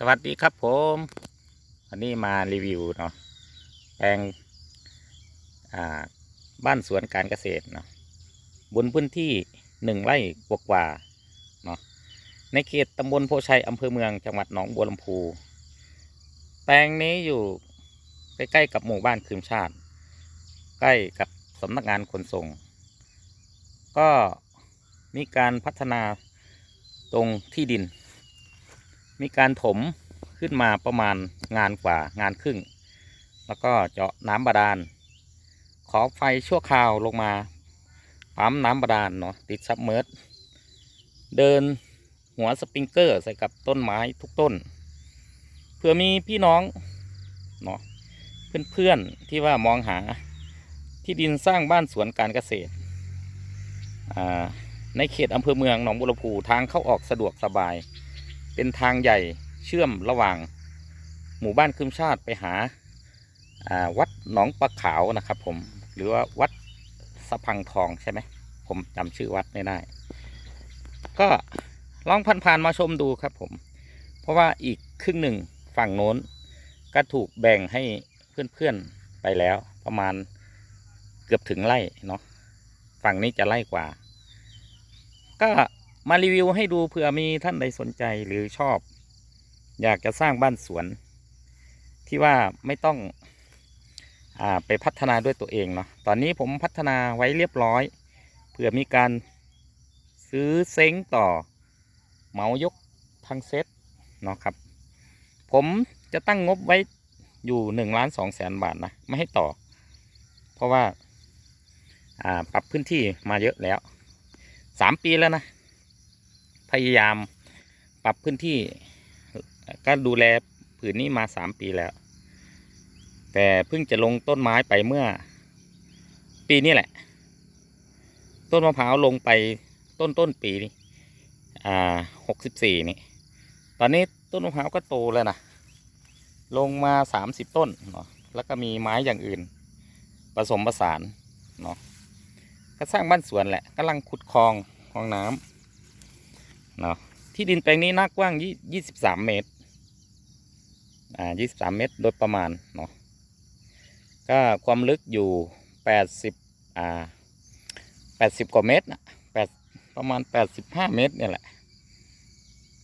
สวัสดีครับผมวันนี้มารีวิวเนาะแปลงบ้านสวนการเกษตรเนาะบนพื้นที่หนึ่งไร่กว่าเนาะในเขตตำบลโพชัยอำเภอเมืองจังหวัดหนองบัวลำพูแปลงนี้อยู่ใกล้ๆกับหมู่บ้านคืมชาติ ใกล้กับสำนักงานขนส่ง ก็มีการพัฒนาตรงที่ดิน มีการถมขึ้นมาประมาณงานกว่างานครึ่ง แล้วก็เจาะน้ำบาดาล ขอไฟชั่วคราวลงมาปั๊มน้ำบาดาลเนาะติดซับเมอร์เดินหัวสปริงเกอร์ใส่กับต้นไม้ทุกต้น เพื่อมีพี่น้องเนาะเพื่อนๆที่ว่ามองหาที่ดินสร้างบ้านสวนการเกษตร ในเขตอำเภอเมืองหนองบัวลำพูทางเข้าออกสะดวกสบาย เป็นทางใหญ่เชื่อมระหว่างหมู่บ้านคืมชาติไปหาาวัดหนองปลาขาวนะครับผมหรือว่าวัดสะพังทองใช่ไหมผมจำชื่อวัดไม่ได้ ก็ลองผ่านๆมาชมดูครับผม เพราะว่าอีกครึ่งหนึ่งฝั่งโน้น ก็ถูกแบ่งให้เพื่อนๆไปแล้วประมาณเกือบถึงไร่เนาะฝั่งนี้จะไร่กว่า ก็ มารีวิวให้ดูเผื่อมีท่านใดสนใจหรือชอบ อยากจะสร้างบ้านสวน ที่ว่าไม่ต้องอไปพัฒนาด้วยตัวเองเนาะตอนนี้ผมพัฒนาไว้เรียบร้อยเผื่อมีการซื้อเซ้งต่อเหมายกทั้งเซตเนาะครับ ผมจะตั้งงบไว้อยู่หนึ่งล้านสองแสนบาทนะไม่ให้ต่อ เพราะว่าปรับพื้นที่มาเยอะแล้วสามปีแล้วนะ พยายามปรับพื้นที่ ก็ดูแลผืนนี้มาสามปีแล้ว แต่เพิ่งจะลงต้นไม้ไปเมื่อ ปีนี้แหละ ต้นมะพร้าวลงไปต้นต้นปีนี้อ่าหกสิบสี่นี่ ตอนนี้ต้นมะพร้าวก็โตแล้วนะลงมาสามสิบต้นเนาะแล้วก็มีไม้อย่างอื่น ผสมผสานเนาะก็สร้างบ้านสวนแหละกำลังขุดคลองคลองน้ำ เนาะที่ดินแปลงนี้น้ากว้างยี่สิบสามเมตรอ่ายี่สิบสามเมตรโดยประมาณเนาะก็ความลึกอยู่แปดสิบอ่าแปดสิบกว่าเมตรนะแปดประมาณแปดสิบห้าเมตรเนี่ยแหละ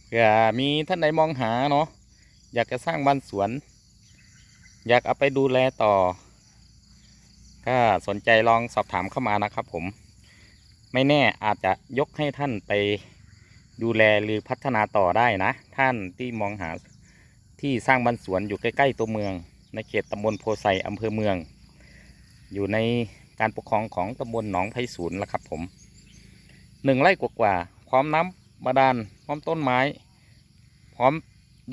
เผื่อมีท่านใดมองหาเนาะอยากจะสร้างบ้านสวน อยากเอาไปดูแลต่อ ก็สนใจลองสอบถามเข้ามานะครับผมไม่แน่อาจจะยกให้ท่านไป ดูแลหรือพัฒนาต่อได้นะ ท่านที่มองหาที่สร้างบ้านสวนอยู่ใกล้ ๆ ตัวเมือง ในเขตตำบลโพไซอำเภอเมือง อยู่ในการปกครองของตำบลหนองไผ่ศูนย์ละครับผมหนึ่งไร่กว่าๆพร้อมน้ำบาดาลพร้อมต้นไม้ พร้อม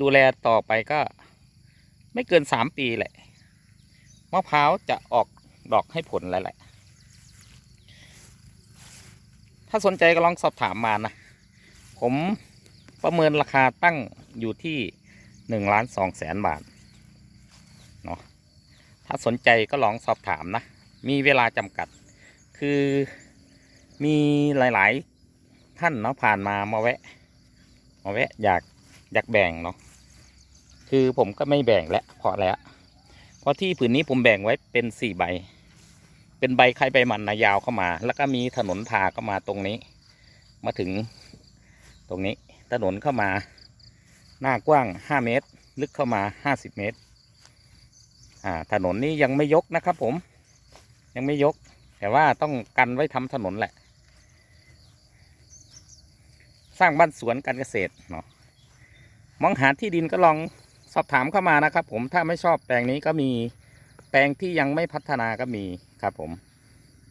ดูแลต่อไปก็ไม่เกินสามปีแหละมะพร้าวจะออกดอกให้ผลแล้วแหละ ถ้าสนใจก็ลองสอบถามมานะ ผมประเมินราคาตั้งอยู่ที่หนึ่งล้านสองแสนบาทเนาะถ้าสนใจก็ลองสอบถามนะ มีเวลาจำกัด คือมีหลาย ๆ ท่านเนาะผ่านมามาแวะ มาแวะอยากอยากแบ่งเนาะคือผมก็ไม่แบ่งแล้วพอแล้วเพราะที่ผืนนี้ผมแบ่งไว้เป็นสี่ใบ เป็นใบใครใบมันนะยาวเข้ามา แล้วก็มีถนนพาเข้ามาตรงนี้ มาถึง ตรงนี้ถนนเข้ามา หน้ากว้างห้าเมตร ลึกเข้ามาห้าสิบเมตร อ่า ถนนนี้ยังไม่ยกนะครับผม ยังไม่ยก แต่ว่าต้องกันไว้ทำถนนแหละ สร้างบ้านสวนการเกษตรเนาะ มองหาที่ดินก็ลองสอบถามเข้ามานะครับผม ถ้าไม่ชอบแปลงนี้ก็มีแปลงที่ยังไม่พัฒนาก็มีครับผม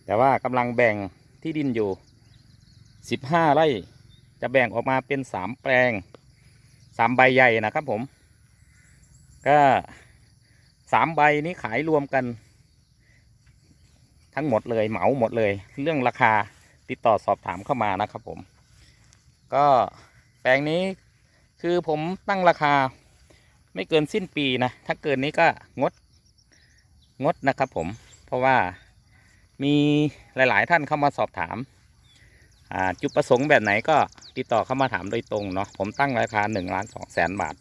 แต่ว่ากำลังแบ่งที่ดินอยู่สิบห้าไร่ จะแบ่งออกมาเป็นสามแปลงสามใบใหญ่นะครับผม ก็สามใบนี้ขายรวมกัน ทั้งหมดเลยเหมาหมดเลย เรื่องราคาติดต่อสอบถามเข้ามานะครับผม ก็แปลงนี้คือผมตั้งราคาไม่เกินสิ้นปีนะ ถ้าเกินนี้ก็งดงดนะครับผม เพราะว่ามีหลาย ๆ ท่านเข้ามาสอบถาม จุดประสงค์แบบไหนก็ติดต่อเข้ามาถามโดยตรงเนาะผมตั้งราคา1ล้าน2แสนบาท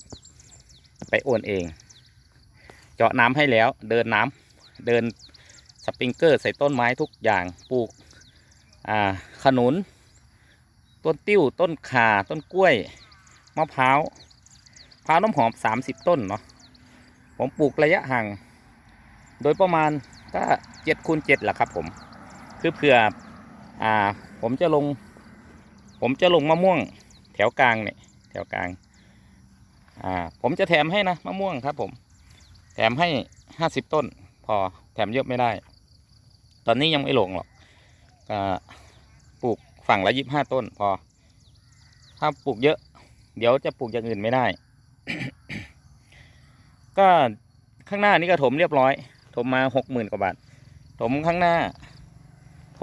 ไปโอนเอง เจาะน้ำให้แล้วเดินน้ำเดินสปริงเกอร์ใส่ต้นไม้ทุกอย่างปลูกขนุน ต้นติ้วต้นข่าต้นกล้วยมะพร้าวพร้าวน้ำหอมสามสิบต้นเนาะผมปลูกระยะห่าง โดยประมาณก็เจ็ดคูณเจ็ดแหละครับผม คือเผื่ออ่า ผมจะลง ผมจะลงมะม่วง แถวกลางเนี่ยแถวกลาง อ่า ผมจะแถมให้นะมะม่วงครับ ผม แถมให้ห้าสิบต้น พอแถมเยอะไม่ได้ ตอนนี้ยังไม่ลงหรอกก็ปลูกฝั่งละยี่ห้าต้น พอ ถ้าปลูกเยอะ เดี๋ยวจะปลูกอย่างอื่นไม่ได้ ก็ข้างหน้านี่ก็ถมเรียบร้อย ถมมาหกหมื่นกว่าบาท ถมข้างหน้า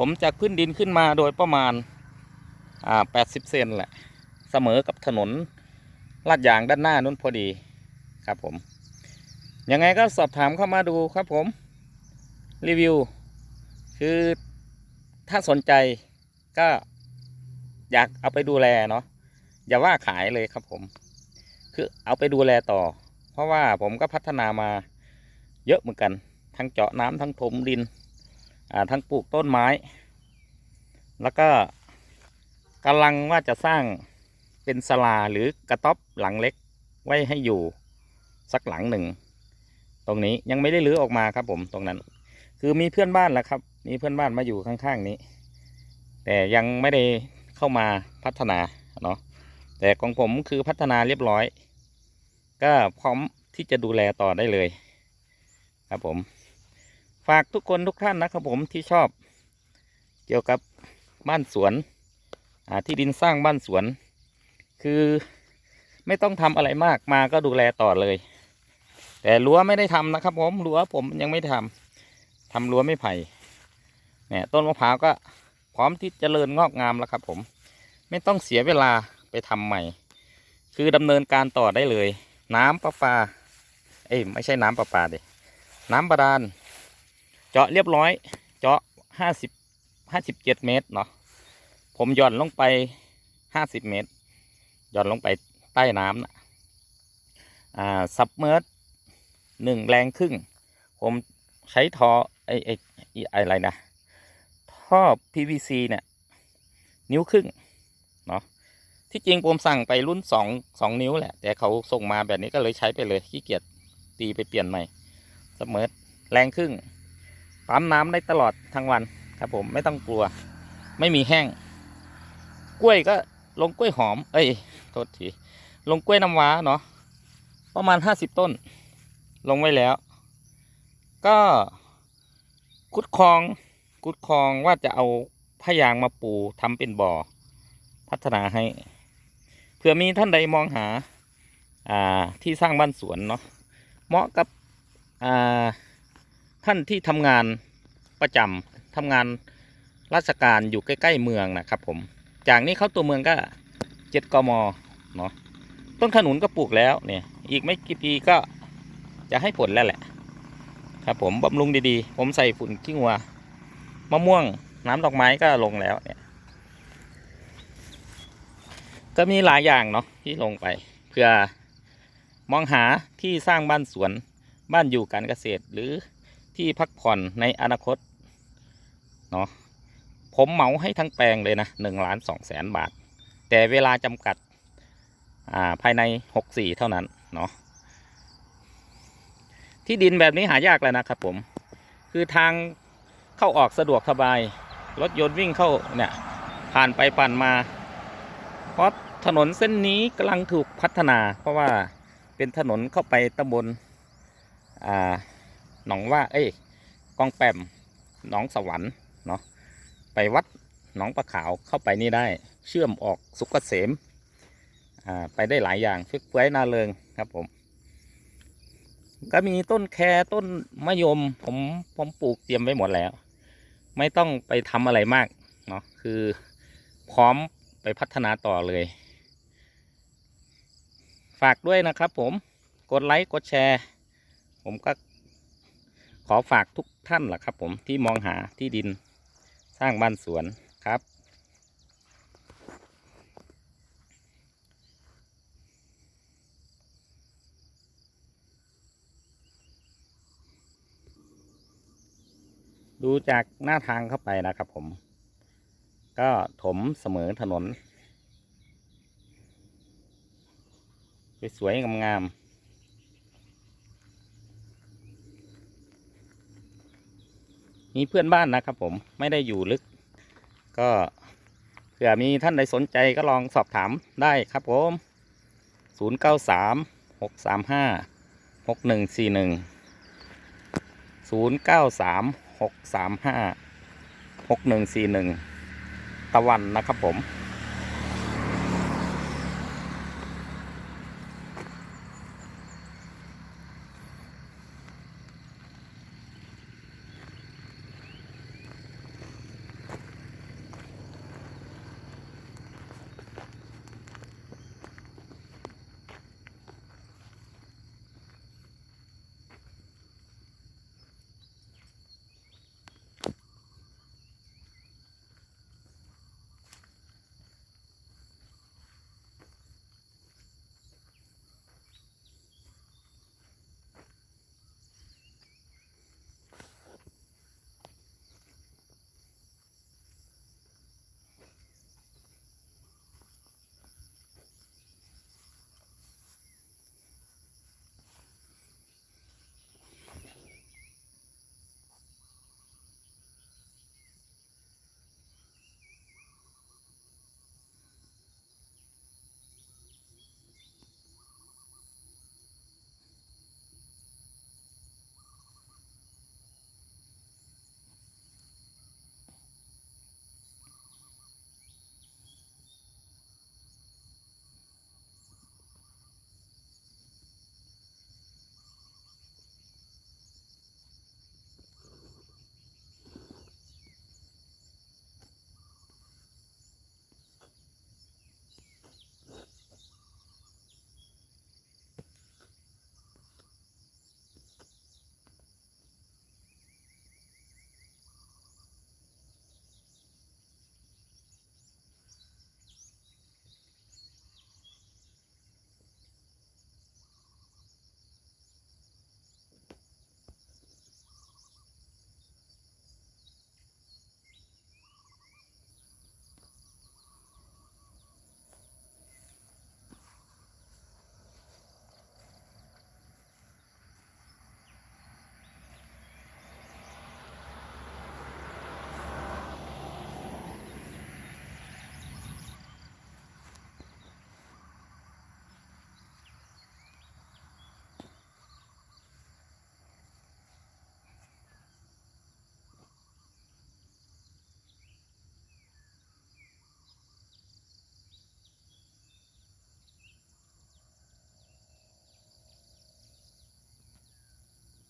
ผมจากพื้นดินขึ้นมาโดยประมาณอ่าแปดสิบเซนแหละ เสมอกับถนนลาดยางด้านหน้านู้นพอดีครับผมยังไงก็สอบถามเข้ามาดูครับผม รีวิว คือถ้าสนใจก็อยากเอาไปดูแลเนาะอย่าว่าขายเลยครับผม คือเอาไปดูแลต่อ เพราะว่าผมก็พัฒนามาเยอะเหมือนกัน ทั้งเจาะน้ำทั้งถมดิน ทั้งปลูกต้นไม้ แล้วก็กำลังว่าจะสร้างเป็นศาลาหรือกระต๊อบหลังเล็กไว้ให้อยู่สักหลังหนึ่ง ตรงนี้ยังไม่ได้รื้อออกมาครับผมตรงนั้น คือมีเพื่อนบ้านแล้วครับ มีเพื่อนบ้านมาอยู่ข้างๆนี้ แต่ยังไม่ได้เข้ามาพัฒนาเนาะแต่ของผมคือพัฒนาเรียบร้อย ก็พร้อมที่จะดูแลต่อได้เลย ครับผม ฝากทุกคนทุกท่านนะครับผมที่ชอบ เกี่ยวกับบ้านสวนที่ดินสร้างบ้านสวน คือไม่ต้องทำอะไรมากมาก็ดูแลต่อเลย แต่รั้วไม่ได้ทำนะครับ ผมรั้วผมยังไม่ทำทำรั้วไม่ไผ่เนี่ยต้นมะพร้าวก็พร้อมที่จเจริญงอกงามแล้วครับ ผม ไม่ต้องเสียเวลาไปทำใหม่ คือดำเนินการต่อได้เลย น้ำประปา เอ้ยไม่ใช่น้ำประปาดิน้ำบาดาล จาะเรียบร้อย เจาะห้าสิบห้าสิบเจ็ดเมตรเนาะผมหย่อนลงไปห้าสิบเมตรหย่อนลงไปใต้น้ำนะอ่าซับเมิร์หนึ่งแรงครึ่ง ผมใช้ท่อไอไอไออะไรนะท่อ PVC เนี่ย นิ้วครึ่งเนาะที่จริงผมสั่งไปรุ่นสองสองนิ้วแหละ แต่เขาส่งมาแบบนี้ก็เลยใช้ไปเลยขี้เกียจตีไปเปลี่ยนใหม่ซับเมิร์แรงครึ่ง ปั๊มน้ำได้ตลอดทั้งวันครับผมไม่ต้องกลัว ไม่มีแห้ง กล้วยก็ลงกล้วยหอม เอ้ยโทษทีลงกล้วยน้ำว้าเนาะประมาณห้าสิบต้น ลงไว้แล้ว ก็กุดคลองกุดคลองว่าจะเอาพยางมาปูทำเป็นบ่อ พัฒนาให้เผื่อมีท่านใดมองหา อ่าที่สร้างบ้านสวนเนาะเหมาะกับอ่า ท่านที่ทำงานประจำทำงานราชการอยู่ใกล้ ๆ เมืองนะครับผม จากนี้เข้าตัวเมืองก็เจ็ดกมเนาะต้นขนุนก็ปลูกแล้วเนี่ยอีกไม่กี่ปีก็จะให้ผลแล้วแหละ ครับผมบำรุงดีๆ ผมใส่ฝุ่นขี้งัวมะม่วงน้ำดอกไม้ก็ลงแล้วเนี่ยก็มีหลายอย่างเนาะที่ลงไปเพื่อมองหาที่สร้างบ้านสวนบ้านอยู่การเกษตรหรือ ที่พักผ่อนในอนาคตเนาะผมเหมาให้ทั้งแปลงเลยนะหนึ่งล้านสองแสนบาท แต่เวลาจำกัดอ่าภายในหกสี่เท่านั้นเนาะที่ดินแบบนี้หายากแล้วนะครับผม คือทางเข้าออกสะดวกสบาย รถยนต์วิ่งเข้าเนี่ย ผ่านไปผ่านมา เพราะถนนเส้นนี้กำลังถูกพัฒนา เพราะว่าเป็นถนนเข้าไปตำบลอ่า หนองว่า เอ้ยกองแปมหนองสวรรค์เนาะไปวัดหนองปลาขาวเข้าไปนี่ได้ เชื่อมออกสุกเกษมอ่าไปได้หลายอย่างฝึกเฟื้อยนาเริงครับผม ก็มีต้นแคต้นมะยม ผมผมปลูกเตรียมไว้หมดแล้ว ไม่ต้องไปทำอะไรมากเนาะคือพร้อมไปพัฒนาต่อเลย ฝากด้วยนะครับผมกดไลค์กดแชร์ ผมก็ ขอฝากทุกท่านล่ะครับ ผมที่มองหาที่ดินสร้างบ้านสวนครับ ดูจากหน้าทางเข้าไปนะครับผม ก็ถมเสมอถนน สวยๆงามๆ มีเพื่อนบ้านนะครับผมไม่ได้อยู่ลึก ก็เผื่อมีท่านใดสนใจก็ลองสอบถามได้ครับผม 0 9 3 6 3 5 6 1 4 1 0 9 3 6 3 5 6 1 4 1 ตะวันนะครับผม